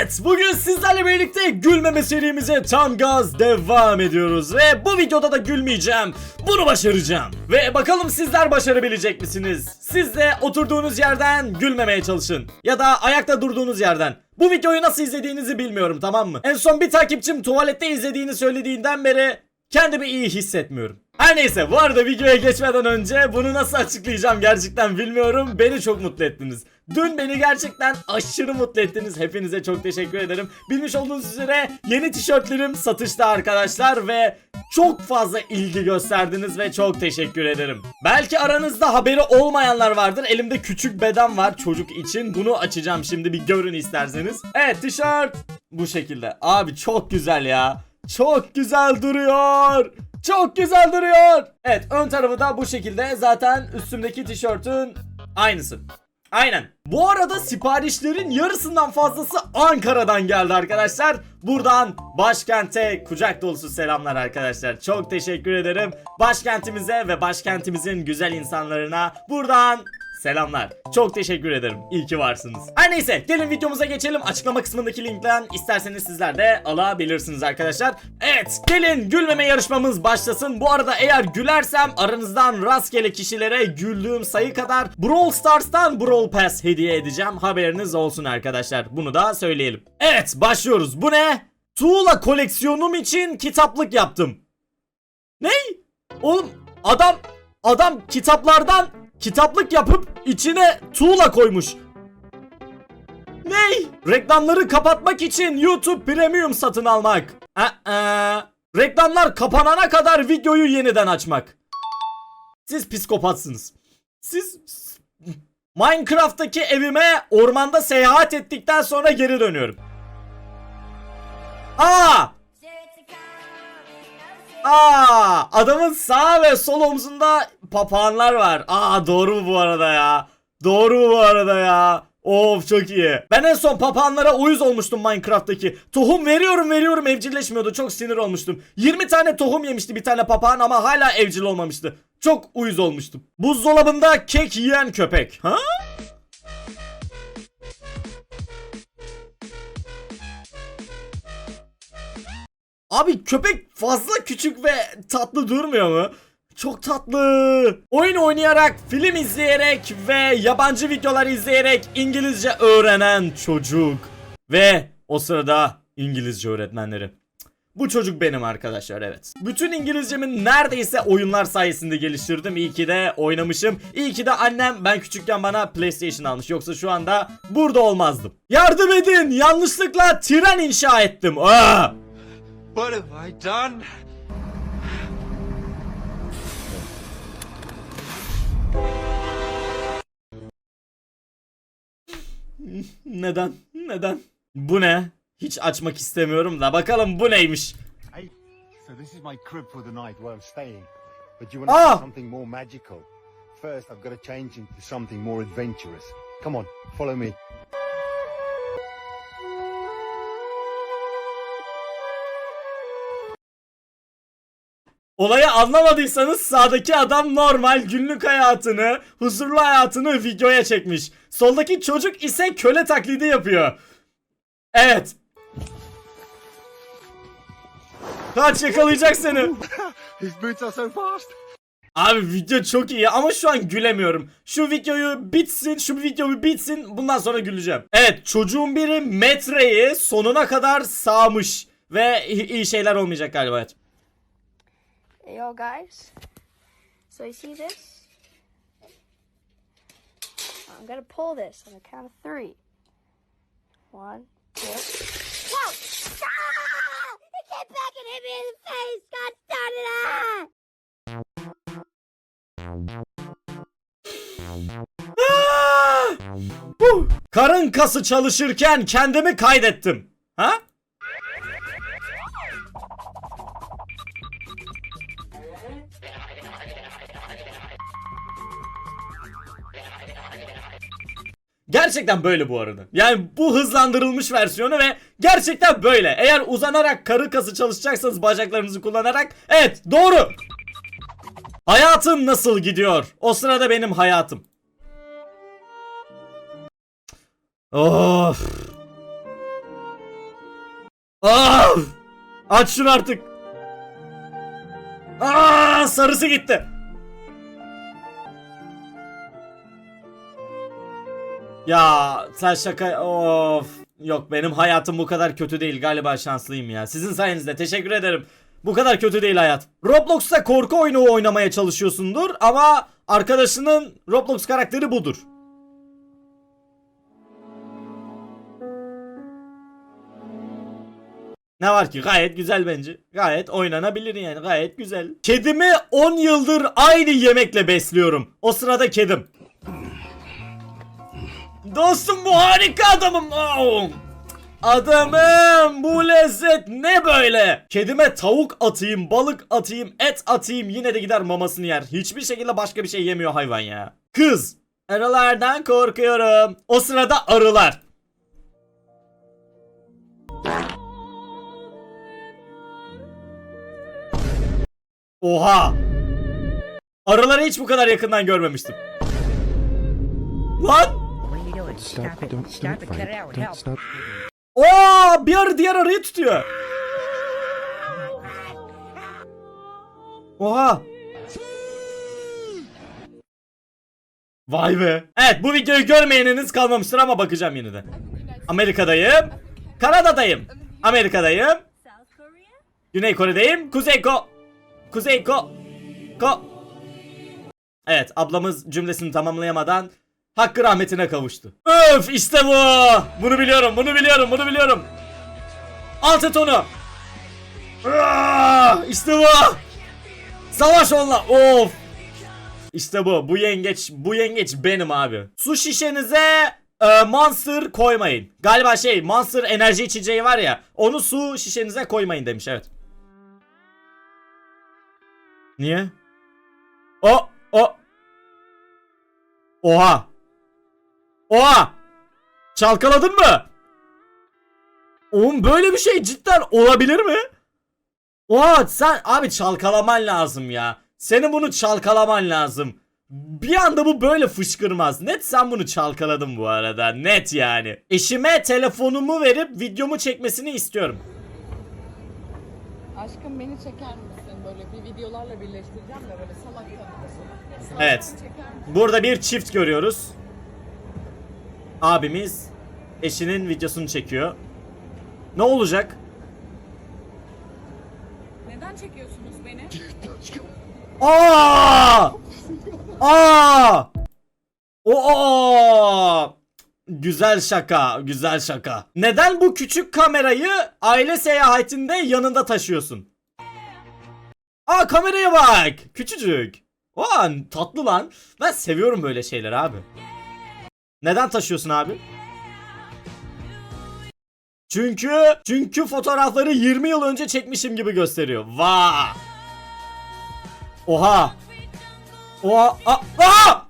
Evet, bugün sizlerle birlikte gülmeme serimize tam gaz devam ediyoruz ve bu videoda da gülmeyeceğim. Bunu başaracağım. Ve bakalım sizler başarabilecek misiniz? Siz de oturduğunuz yerden gülmemeye çalışın. Ya da ayakta durduğunuz yerden. Bu videoyu nasıl izlediğinizi bilmiyorum tamam mı? En son bir takipçim tuvalette izlediğini söylediğinden beri kendimi iyi hissetmiyorum. Her neyse bu arada videoya geçmeden önce bunu nasıl açıklayacağım gerçekten bilmiyorum. Beni çok mutlu ettiniz. Dün beni gerçekten aşırı mutlu ettiniz. Hepinize çok teşekkür ederim. Bilmiş olduğunuz üzere yeni tişörtlerim satışta arkadaşlar ve çok fazla ilgi gösterdiniz ve çok teşekkür ederim. Belki aranızda haberi olmayanlar vardır. Elimde küçük beden var çocuk için. Bunu açacağım şimdi bir görün isterseniz. Evet tişört bu şekilde. Abi çok güzel ya. Çok güzel duruyor. Çok güzel duruyor. Evet ön tarafı da bu şekilde. Zaten üstümdeki tişörtün aynısı. Aynen. Bu arada siparişlerin yarısından fazlası Ankara'dan geldi arkadaşlar. Buradan başkente kucak dolusu selamlar arkadaşlar. Çok teşekkür ederim. Başkentimize ve başkentimizin güzel insanlarına buradan Selamlar. Çok teşekkür ederim. İyi ki varsınız. Her neyse gelin videomuza geçelim. Açıklama kısmındaki linkten isterseniz sizler de alabilirsiniz arkadaşlar. Evet gelin gülmeme yarışmamız başlasın. Bu arada eğer gülersem aranızdan rastgele kişilere güldüğüm sayı kadar Brawl Stars'tan Brawl Pass hediye edeceğim. Haberiniz olsun arkadaşlar. Bunu da söyleyelim. Evet başlıyoruz. Bu ne? Tuğla koleksiyonum için kitaplık yaptım. Ney? Oğlum adam adam kitaplardan kitaplık yapıp içine tuğla koymuş. Ney? Reklamları kapatmak için YouTube Premium satın almak. Aa, reklamlar kapanana kadar videoyu yeniden açmak. Siz psikopatsınız. Siz Minecraft'taki evime ormanda seyahat ettikten sonra geri dönüyorum. Aa! Aa, adamın sağ ve sol omzunda papağanlar var. Aa doğru mu bu arada ya? Doğru mu bu arada ya? Of çok iyi. Ben en son papağanlara uyuz olmuştum Minecraft'taki. Tohum veriyorum veriyorum evcilleşmiyordu. Çok sinir olmuştum. 20 tane tohum yemişti bir tane papağan ama hala evcil olmamıştı. Çok uyuz olmuştum. Buzdolabında kek yiyen köpek. Ha? Abi köpek fazla küçük ve tatlı durmuyor mu? Çok tatlı. Oyun oynayarak, film izleyerek ve yabancı videolar izleyerek İngilizce öğrenen çocuk. Ve o sırada İngilizce öğretmenleri. Bu çocuk benim arkadaşlar evet. Bütün İngilizcemi neredeyse oyunlar sayesinde geliştirdim. İyi ki de oynamışım. İyi ki de annem ben küçükken bana PlayStation almış. Yoksa şu anda burada olmazdım. Yardım edin. Yanlışlıkla tren inşa ettim. Aa! What have I done? Neden? Neden? Bu ne? Hiç açmak istemiyorum da bakalım bu neymiş? Hey, so this is my crib for the night where I'm staying. But you want to Ah! something more magical? First, I've got to change into something more adventurous. Come on, follow me. Olayı anlamadıysanız sağdaki adam normal günlük hayatını, huzurlu hayatını videoya çekmiş. Soldaki çocuk ise köle taklidi yapıyor. Evet. Kaç yakalayacak seni. Abi video çok iyi ama şu an gülemiyorum. Şu videoyu bitsin, şu video bitsin bundan sonra güleceğim. Evet çocuğun biri metreyi sonuna kadar sağmış. Ve iyi şeyler olmayacak galiba Hey, y'all guys. So you see this? I'm gonna pull this on the count of three. One, two. Whoa! Ah! It came back and hit me in the face. God darn it! Ah! Ah! Karın kası çalışırken kendimi kaydettim. Ha? Gerçekten böyle bu arada. Yani bu hızlandırılmış versiyonu ve gerçekten böyle. Eğer uzanarak karın kası çalışacaksanız bacaklarınızı kullanarak evet doğru. Hayatın nasıl gidiyor? O sırada benim hayatım. Of. Aa! Aç şunu artık. Aa, sarısı gitti. Ya sen şaka of. Yok benim hayatım bu kadar kötü değil galiba şanslıyım ya. Sizin sayenizde teşekkür ederim. Bu kadar kötü değil hayat. Roblox'ta korku oyunu oynamaya çalışıyorsundur ama arkadaşının Roblox karakteri budur. Ne var ki gayet güzel bence. Gayet oynanabilir yani gayet güzel. Kedimi 10 yıldır aynı yemekle besliyorum. O sırada kedim. Dostum bu harika adamım. Adamım bu lezzet ne böyle? Kedime tavuk atayım, balık atayım, et atayım yine de gider mamasını yer. Hiçbir şekilde başka bir şey yemiyor hayvan ya. Kız. Arılardan korkuyorum. O sırada arılar. Oha. Arıları hiç bu kadar yakından görmemiştim. Lan. Doing? Stop, it. Stop it. Cut it out. Help. stop. Oo, bir arı diğer arıyı tutuyor. Oha. Vay be. Evet bu videoyu görmeyeniniz kalmamıştır ama bakacağım yine de. Amerika'dayım. Kanada'dayım. Amerika'dayım. Güney Kore'deyim. Kuzey Ko... Kuzey Ko... Ko... Evet ablamız cümlesini tamamlayamadan hakkı rahmetine kavuştu. Öf işte bu. Bunu biliyorum bunu biliyorum bunu biliyorum. Altı tonu. Ah, İşte bu. Savaş onunla. Of. İşte bu. Bu yengeç bu yengeç benim abi. Su şişenize e, Monster koymayın. Galiba şey Monster enerji içeceği var ya. Onu su şişenize koymayın demiş evet. Niye? O o Oha. Oha. Çalkaladın mı? Oğlum böyle bir şey cidden olabilir mi? Oha sen abi çalkalaman lazım ya. Senin bunu çalkalaman lazım. Bir anda bu böyle fışkırmaz. Net sen bunu çalkaladın bu arada. Net yani. Eşime telefonumu verip videomu çekmesini istiyorum. Aşkım beni çeker misin? Böyle bir videolarla birleştireceğim de böyle salak. Evet. Burada bir çift görüyoruz. Abimiz eşinin videosunu çekiyor. Ne olacak? Neden çekiyorsunuz beni? Aa! Aa! Oo! Güzel şaka, güzel şaka. Neden bu küçük kamerayı aile seyahatinde yanında taşıyorsun? Aa kameraya bak. Küçücük. Aa tatlı lan. Ben seviyorum böyle şeyler abi. Neden taşıyorsun abi? Çünkü çünkü fotoğrafları 20 yıl önce çekmişim gibi gösteriyor. Vaa! Oha! Oha! Aa! Aa!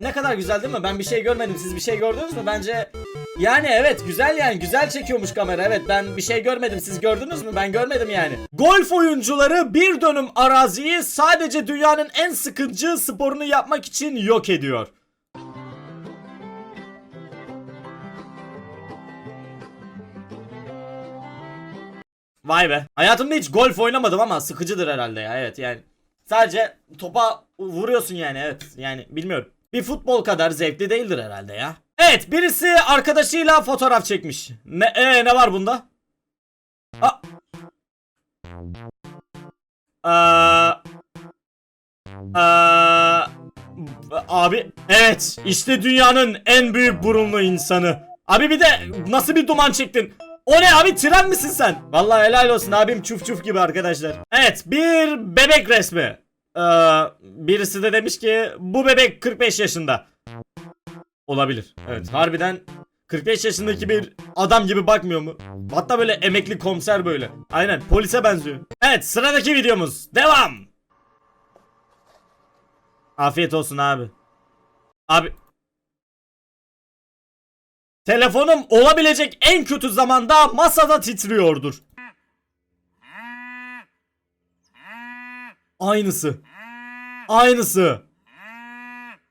Ne kadar güzel değil mi? Ben bir şey görmedim. Siz bir şey gördünüz mü? Bence yani evet güzel yani güzel çekiyormuş kamera. Evet ben bir şey görmedim. Siz gördünüz mü? Ben görmedim yani. Golf oyuncuları bir dönüm araziyi sadece dünyanın en sıkıcı sporunu yapmak için yok ediyor. Vay be. Hayatımda hiç golf oynamadım ama sıkıcıdır herhalde ya. Evet yani. Sadece topa vuruyorsun yani evet. Yani bilmiyorum. Bir futbol kadar zevkli değildir herhalde ya. Evet birisi arkadaşıyla fotoğraf çekmiş. Ne, ee, ne var bunda? A Aa, Aa, abi evet işte dünyanın en büyük burunlu insanı. Abi bir de nasıl bir duman çektin? O ne abi tren misin sen? Vallahi helal olsun abim çuf çuf gibi arkadaşlar. Evet bir bebek resmi. Ee, birisi de demiş ki bu bebek 45 yaşında. Olabilir. Evet harbiden 45 yaşındaki bir adam gibi bakmıyor mu? Hatta böyle emekli komiser böyle. Aynen polise benziyor. Evet sıradaki videomuz. Devam. Afiyet olsun abi. Abi. Telefonum olabilecek en kötü zamanda masada titriyordur. Aynısı. Aynısı.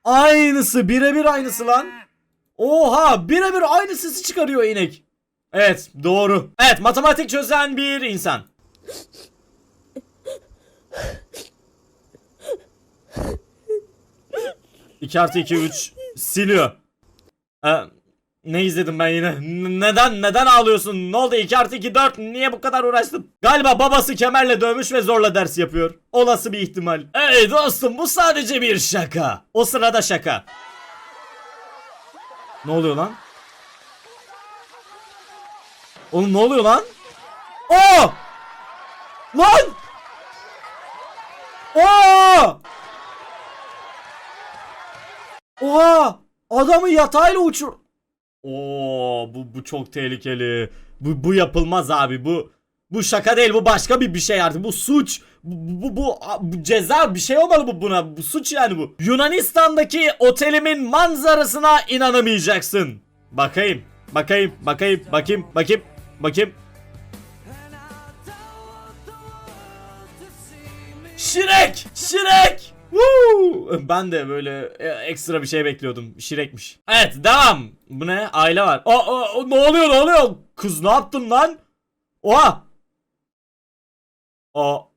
Aynısı birebir aynısı lan. Oha birebir aynı sesi çıkarıyor inek. Evet doğru. Evet matematik çözen bir insan. İki artı iki üç siliyor. Ee, ne izledim ben yine? N- neden neden ağlıyorsun? Ne oldu? 2 artı 2 4 niye bu kadar uğraştın? Galiba babası kemerle dövmüş ve zorla ders yapıyor. Olası bir ihtimal. Ey dostum bu sadece bir şaka. O sırada şaka. Ne oluyor lan? Oğlum ne oluyor lan? Oo! Lan! Oo! Oha! Adamı yatayla uçur... Oo bu bu çok tehlikeli. Bu bu yapılmaz abi. Bu bu şaka değil. Bu başka bir bir şey artık. Bu suç. Bu bu, bu, bu ceza bir şey olmalı bu buna. Bu suç yani bu. Yunanistan'daki otelimin manzarasına inanamayacaksın. Bakayım. Bakayım. Bakayım. Bakayım. Bakayım. Bakayım. Şirek! Şirek! Woo! Ben de böyle e, ekstra bir şey bekliyordum. Şirekmiş. Evet devam. Bu ne? Aile var. O, o, ne oluyor ne oluyor? Kız ne yaptın lan? Oha! O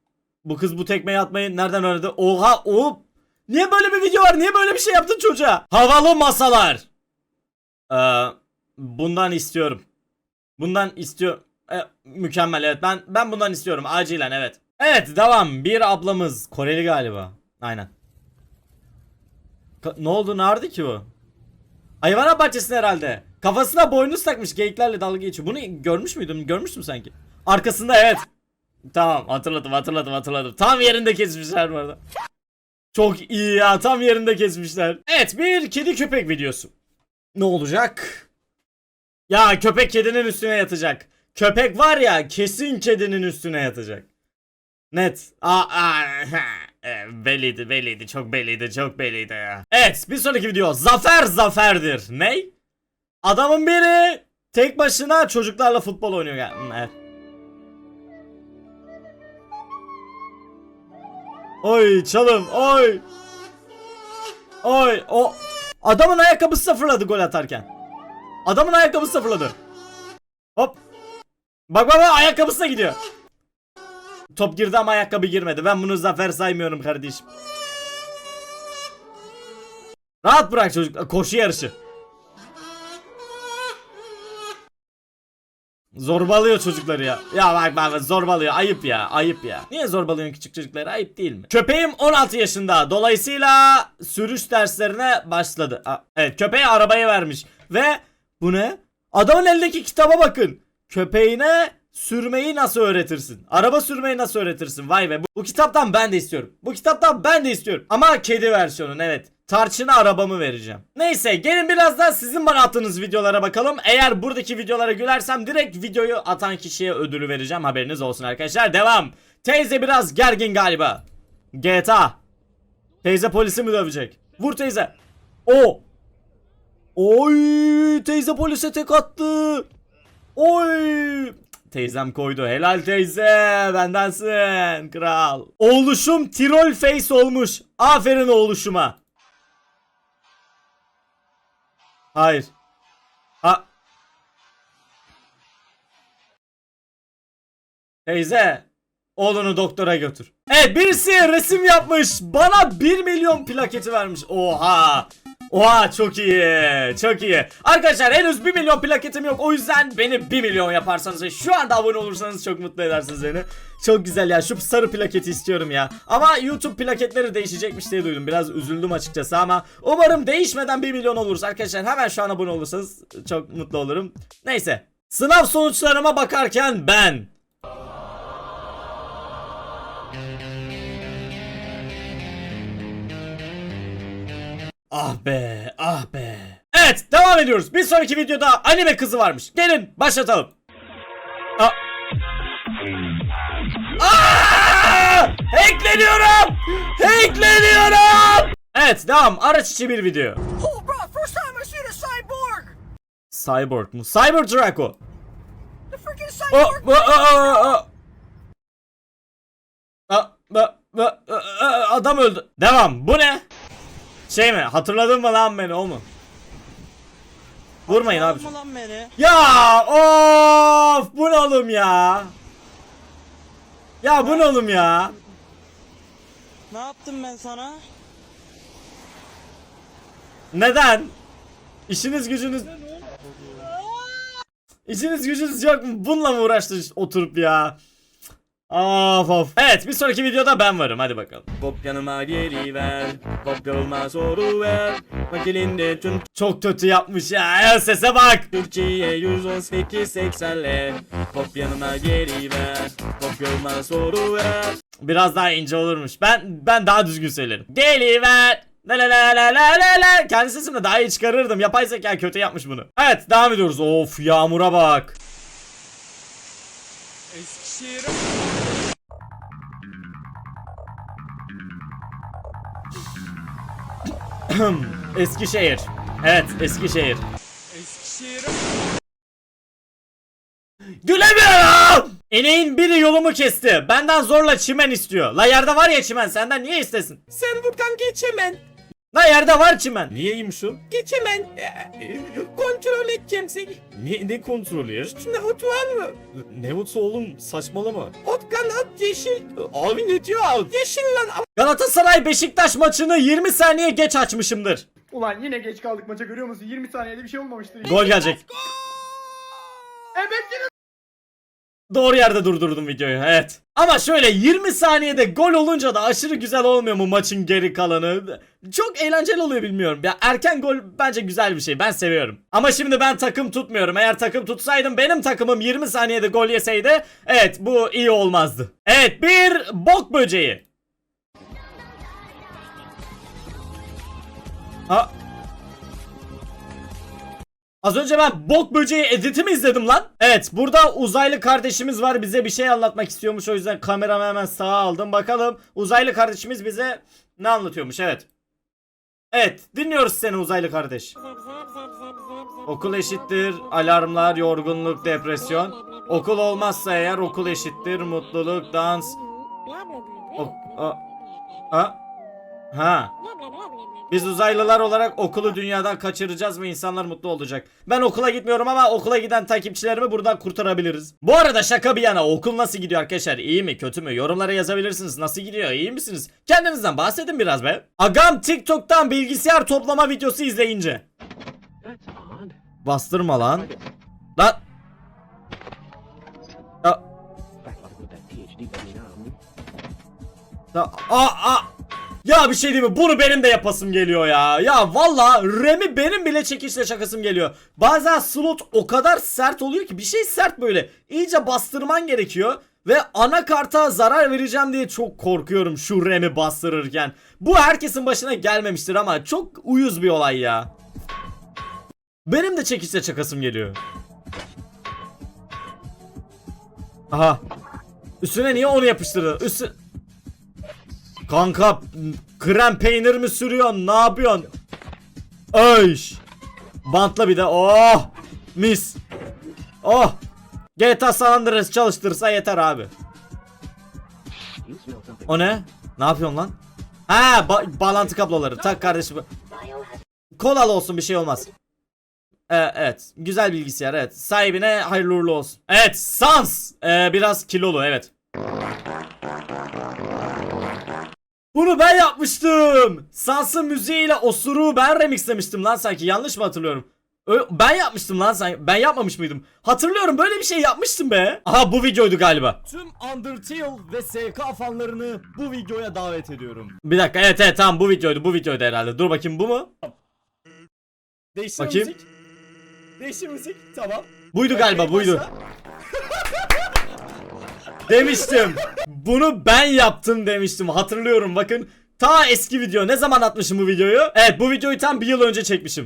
bu kız bu tekmeyi atmayı nereden öğrendi? Oha o Niye böyle bir video var? Niye böyle bir şey yaptın çocuğa? Havalı masalar. Ee, bundan istiyorum. Bundan istiyor. E, mükemmel evet. Ben ben bundan istiyorum acilen evet. Evet devam. Bir ablamız Koreli galiba. Aynen. Ka- ne oldu? Nerede ki bu? Hayvanat bahçesinde herhalde. Kafasına boynuz takmış geyiklerle dalga geçiyor. Bunu görmüş müydüm? Görmüştüm sanki. Arkasında evet. Tamam hatırladım hatırladım hatırladım. Tam yerinde kesmişler bu arada. Çok iyi ya tam yerinde kesmişler. Evet bir kedi köpek videosu. Ne olacak? Ya köpek kedinin üstüne yatacak. Köpek var ya kesin kedinin üstüne yatacak. Net. Aa, aa, e, belliydi belliydi çok belliydi çok belliydi ya. Evet bir sonraki video zafer zaferdir. Ney? Adamın biri tek başına çocuklarla futbol oynuyor. ya. Hmm, Evet. Oy çalım oy. Oy o adamın ayakkabısı sıfırladı gol atarken. Adamın ayakkabısı sıfırladı. Hop. Bak bak bak ayakkabısına gidiyor. Top girdi ama ayakkabı girmedi. Ben bunu zafer saymıyorum kardeşim. Rahat bırak çocuk. Koşu yarışı. Zorbalıyor çocukları ya. Ya bak bak zorbalıyor. Ayıp ya. Ayıp ya. Niye zorbalıyorsun küçük çocukları? Ayıp değil mi? Köpeğim 16 yaşında. Dolayısıyla sürüş derslerine başladı. Evet köpeğe arabayı vermiş. Ve bu ne? Adamın elindeki kitaba bakın. Köpeğine sürmeyi nasıl öğretirsin? Araba sürmeyi nasıl öğretirsin? Vay be. Bu, bu kitaptan ben de istiyorum. Bu kitaptan ben de istiyorum. Ama kedi versiyonun evet. Tarçına arabamı vereceğim. Neyse gelin biraz da sizin bana attığınız videolara bakalım. Eğer buradaki videolara gülersem direkt videoyu atan kişiye ödülü vereceğim. Haberiniz olsun arkadaşlar. Devam. Teyze biraz gergin galiba. GTA. Teyze polisi mi dövecek? Vur teyze. O. Oy teyze polise tek attı. Oy. Teyzem koydu. Helal teyze. Bendensin. Kral. Oğluşum Tirol face olmuş. Aferin oğluşuma. Hayır. Ha. Teyze. Oğlunu doktora götür. Evet birisi resim yapmış. Bana 1 milyon plaketi vermiş. Oha. Oha çok iyi. Çok iyi. Arkadaşlar henüz 1 milyon plaketim yok. O yüzden beni 1 milyon yaparsanız ve şu anda abone olursanız çok mutlu edersiniz beni. Çok güzel ya. Şu sarı plaketi istiyorum ya. Ama YouTube plaketleri değişecekmiş diye duydum. Biraz üzüldüm açıkçası ama umarım değişmeden 1 milyon oluruz. Arkadaşlar hemen şu an abone olursanız çok mutlu olurum. Neyse. Sınav sonuçlarıma bakarken ben Ah be, ah be. Evet, devam ediyoruz. Bir sonraki videoda anime kızı varmış. Gelin başlatalım. Aa. Aa! Hackleniyorum! Hackleniyorum! Evet, devam. Araç içi bir video. Oh, cyborg! Mu? Cyber Draco. Oh, oh, oh, oh, oh. Adam öldü. Devam. Bu ne? Şey mi? Hatırladın mı lan beni o mu? Vurmayın abi. Lan beni. Ya of bu ne oğlum ya? Ya bu ne oğlum ya? Ne yaptım ben sana? Neden? İşiniz gücünüz... İşiniz gücünüz yok mu? Bununla mı uğraştın oturup ya? Of of. Evet bir sonraki videoda ben varım hadi bakalım. Hop yanıma geri ver. Hop yoluma soru ver. Bak elinde tüm... Çok kötü yapmış ya. El sese bak. Türkiye 118 80'le. Hop yanıma geri ver. Hop yoluma soru ver. Biraz daha ince olurmuş. Ben ben daha düzgün söylerim. Geliver. La la la la la la la. Kendi sesimle daha iyi çıkarırdım. Yapay zeka kötü yapmış bunu. Evet devam ediyoruz. Of yağmura bak. Eskişehir'e Eskişehir. Evet Eskişehir. Eskişehir'e Gülemiyorum. İneğin biri yolumu kesti. Benden zorla çimen istiyor. La yerde var ya çimen senden niye istesin? Sen buradan geçemen. La yerde var çimen. Niyeymiş o? Geçemen. Ee, Kontrol edeceğim seni. Ne, ne kontrolü ya? Hot var mı? Ne mutlu oğlum saçmalama. Ot kanat yeşil. Abi ne diyor abi? Yeşil lan. Galatasaray Beşiktaş maçını 20 saniye geç açmışımdır. Ulan yine geç kaldık maça görüyor musun? 20 saniyede bir şey olmamıştır. Gol gelecek. Evet Doğru yerde durdurdum videoyu evet. Ama şöyle 20 saniyede gol olunca da aşırı güzel olmuyor mu maçın geri kalanı? Çok eğlenceli oluyor bilmiyorum. Ya erken gol bence güzel bir şey. Ben seviyorum. Ama şimdi ben takım tutmuyorum. Eğer takım tutsaydım benim takımım 20 saniyede gol yeseydi evet bu iyi olmazdı. Evet bir bok böceği. Ha Az önce ben bok böceği editi mi izledim lan? Evet burada uzaylı kardeşimiz var bize bir şey anlatmak istiyormuş o yüzden kameramı hemen sağa aldım bakalım uzaylı kardeşimiz bize ne anlatıyormuş evet. Evet dinliyoruz seni uzaylı kardeş. Okul eşittir alarmlar yorgunluk depresyon. Okul olmazsa eğer okul eşittir mutluluk dans. A, ha? Ha. Biz uzaylılar olarak okulu dünyadan kaçıracağız ve insanlar mutlu olacak. Ben okula gitmiyorum ama okula giden takipçilerimi buradan kurtarabiliriz. Bu arada şaka bir yana okul nasıl gidiyor arkadaşlar? İyi mi kötü mü? Yorumlara yazabilirsiniz. Nasıl gidiyor? İyi misiniz? Kendinizden bahsedin biraz be. Agam TikTok'tan bilgisayar toplama videosu izleyince. Bastırma lan. Lan. Ya. Ya, aa, aa. Ya bir şey değil mi? Bunu benim de yapasım geliyor ya. Ya valla Remi benim bile çekişle şakasım geliyor. Bazen slot o kadar sert oluyor ki bir şey sert böyle. İyice bastırman gerekiyor. Ve anakarta zarar vereceğim diye çok korkuyorum şu Remi bastırırken. Bu herkesin başına gelmemiştir ama çok uyuz bir olay ya. Benim de çekişle şakasım geliyor. Aha. Üstüne niye onu yapıştırdı? Üstü... Kanka krem peynir mi sürüyorsun? Ne yapıyorsun? Öş. Bantla bir de. Oh. Mis. Oh. GTA San Andreas çalıştırsa yeter abi. O ne? Ne yapıyorsun lan? Ha ba- bağlantı kabloları. Tak kardeşim. Kolalı olsun bir şey olmaz. Ee, evet. Güzel bilgisayar evet. Sahibine hayırlı uğurlu olsun. Evet. Sans. Ee, biraz kilolu evet. Bunu ben yapmıştım. Sans'ın müziğiyle osuruğu ben remixlemiştim lan sanki. Yanlış mı hatırlıyorum? Ö- ben yapmıştım lan sanki. Ben yapmamış mıydım? Hatırlıyorum böyle bir şey yapmıştım be. Aha bu videoydu galiba. Tüm Undertale ve SK fanlarını bu videoya davet ediyorum. Bir dakika evet evet tamam bu videoydu bu videoydu herhalde. Dur bakayım bu mu? Değiştir Bakayım. müzik. Değiştir müzik. Tamam. Buydu galiba buydu. Demiştim. Bunu ben yaptım demiştim. Hatırlıyorum bakın. Ta eski video. Ne zaman atmışım bu videoyu? Evet bu videoyu tam bir yıl önce çekmişim.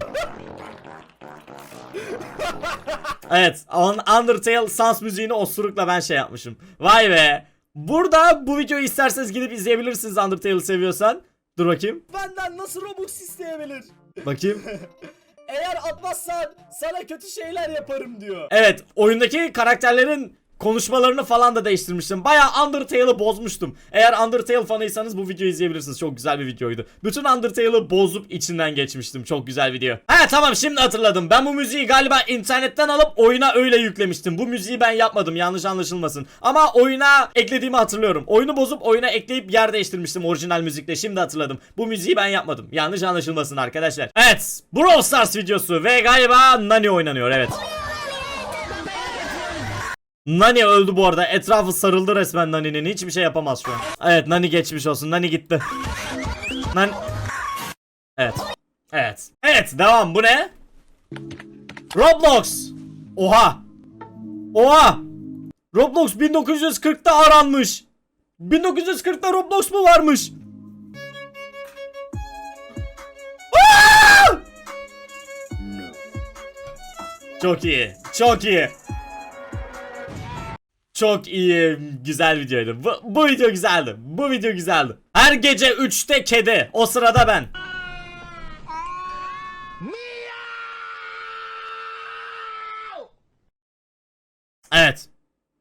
evet. Un- Undertale Sans müziğini osurukla ben şey yapmışım. Vay be. Burada bu videoyu isterseniz gidip izleyebilirsiniz Undertale'ı seviyorsan. Dur bakayım. Benden nasıl Robux isteyebilir? Bakayım. Eğer atmazsan sana kötü şeyler yaparım diyor. Evet oyundaki karakterlerin konuşmalarını falan da değiştirmiştim. Bayağı Undertale'ı bozmuştum. Eğer Undertale fanıysanız bu videoyu izleyebilirsiniz. Çok güzel bir videoydu. Bütün Undertale'ı bozup içinden geçmiştim. Çok güzel video. He tamam şimdi hatırladım. Ben bu müziği galiba internetten alıp oyuna öyle yüklemiştim. Bu müziği ben yapmadım. Yanlış anlaşılmasın. Ama oyuna eklediğimi hatırlıyorum. Oyunu bozup oyuna ekleyip yer değiştirmiştim orijinal müzikle. Şimdi hatırladım. Bu müziği ben yapmadım. Yanlış anlaşılmasın arkadaşlar. Evet. Brawl Stars videosu ve galiba Nani oynanıyor. Evet. Nani öldü bu arada. Etrafı sarıldı resmen Nani'nin. Hiçbir şey yapamaz şu an. Evet Nani geçmiş olsun. Nani gitti. Nani... Evet. Evet. Evet devam. Bu ne? Roblox. Oha. Oha. Roblox 1940'ta aranmış. 1940'ta Roblox mu varmış? Aa! Çok iyi. Çok iyi. Çok iyi, güzel videoydu. Bu, bu video güzeldi. Bu video güzeldi. Her gece 3'te kedi. O sırada ben. Evet.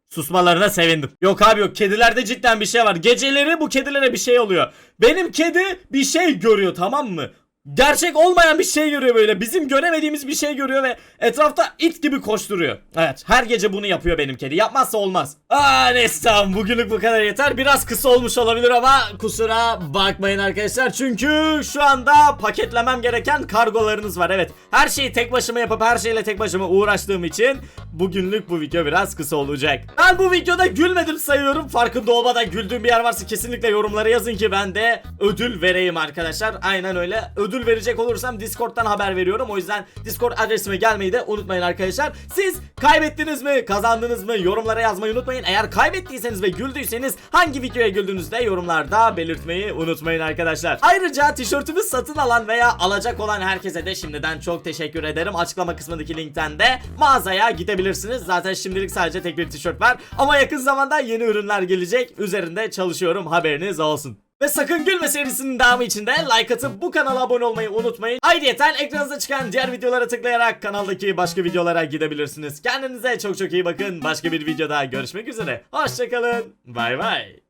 Susmalarına sevindim. Yok abi yok kedilerde cidden bir şey var. Geceleri bu kedilere bir şey oluyor. Benim kedi bir şey görüyor tamam mı? Gerçek olmayan bir şey görüyor böyle. Bizim göremediğimiz bir şey görüyor ve etrafta it gibi koşturuyor. Evet her gece bunu yapıyor benim kedi. Yapmazsa olmaz. Aa neyse tamam bugünlük bu kadar yeter. Biraz kısa olmuş olabilir ama kusura bakmayın arkadaşlar. Çünkü şu anda paketlemem gereken kargolarınız var. Evet her şeyi tek başıma yapıp her şeyle tek başıma uğraştığım için bugünlük bu video biraz kısa olacak. Ben bu videoda gülmedim sayıyorum. Farkında olmadan güldüğüm bir yer varsa kesinlikle yorumlara yazın ki ben de ödül vereyim arkadaşlar. Aynen öyle. Ödül verecek olursam Discord'dan haber veriyorum. O yüzden Discord adresime gelmeyi de unutmayın arkadaşlar. Siz kaybettiniz mi, kazandınız mı yorumlara yazmayı unutmayın. Eğer kaybettiyseniz ve güldüyseniz hangi videoya güldüğünüzü de yorumlarda belirtmeyi unutmayın arkadaşlar. Ayrıca tişörtümü satın alan veya alacak olan herkese de şimdiden çok teşekkür ederim. Açıklama kısmındaki linkten de mağazaya gidebilirsiniz. Zaten şimdilik sadece tek bir tişört var. Ama yakın zamanda yeni ürünler gelecek. Üzerinde çalışıyorum haberiniz olsun. Ve sakın gülme serisinin devamı için de like atıp bu kanala abone olmayı unutmayın. Ayrıca ekranınıza çıkan diğer videolara tıklayarak kanaldaki başka videolara gidebilirsiniz. Kendinize çok çok iyi bakın. Başka bir videoda görüşmek üzere. Hoşçakalın. Bay bay.